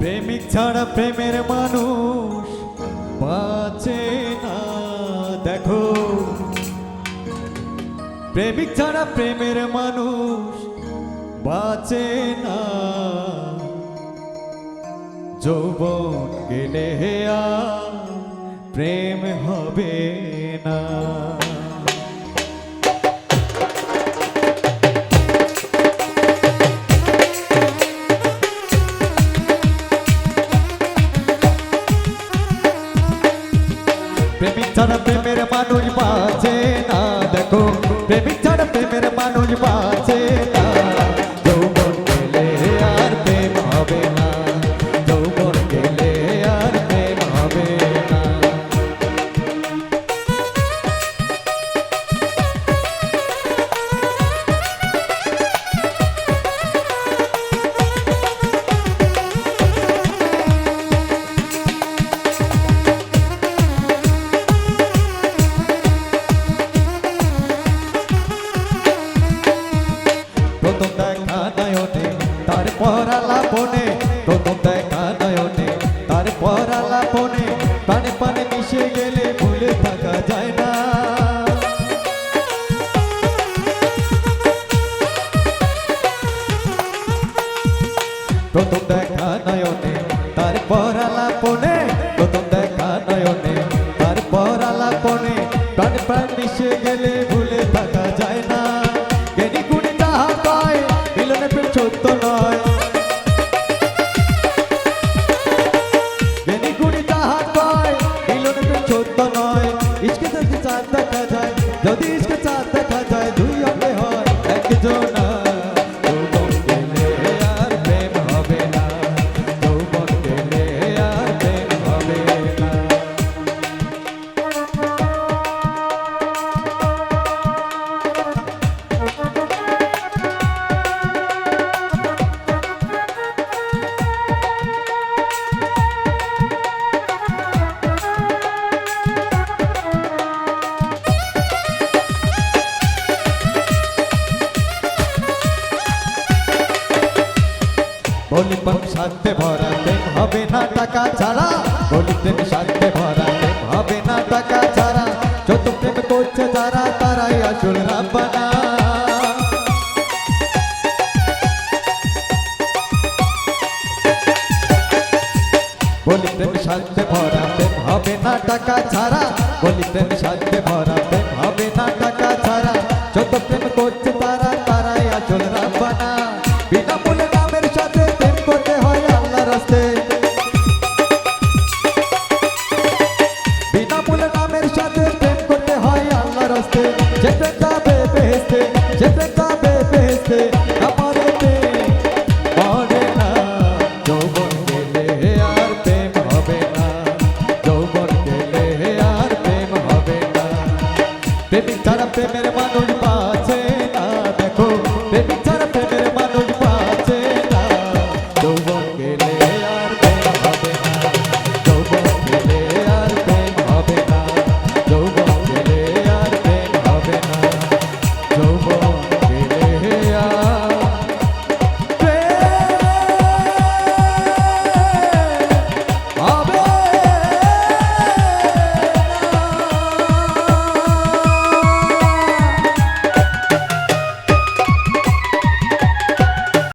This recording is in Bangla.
প্রেমিক ছাড়া প্রেমের মানুষ বাঁচে না। দেখো, প্রেমিক ছাড়া প্রেমের মানুষ বাঁচে না। যৌবন গেলে প্রেম হবে না। ছাড়া প্রেমের মানুষ বাজে না। দেখো প্রেমিক ছাড়া প্রেমের মানুষ বাঁচে প্রথম দেখা নয়নে তারপর আলাপনে প্রথম দেখা নয়নে তারপর আলাপনে সত্য নয়। বলি প্রেম শান্তে ভরা প্রেম হবে না টাকা ছাড়া। বলি, প্রেম শান্তে ভরা প্রেম হবে না টাকা ছাড়া। যত প্রেম করছে তারা, তারাই আসল রাব্বানা। বলি শান্তে ভরা প্রেম হবে না টাকা ছাড়া। বলি শান্তে ভরা প্রেম হবে না টাকা ছাড়া। যত প্রেম করছে তারা, তারাই আসল রাব্বানা। বিনামূল্যে নামের বিনামূল্যে নামের সাথে প্রেম করতে হয় আল্লাহ রাস্তে যেতে প্রেম যাবে বেহেস্তে যে প্রেম যাবে বেহেস্তে আমারেতে মরে না আর প্রেম হবে না। যৌবন গেলে আর প্রেম হবে না। প্রেমিক ছাড়া প্রেমের মানুষ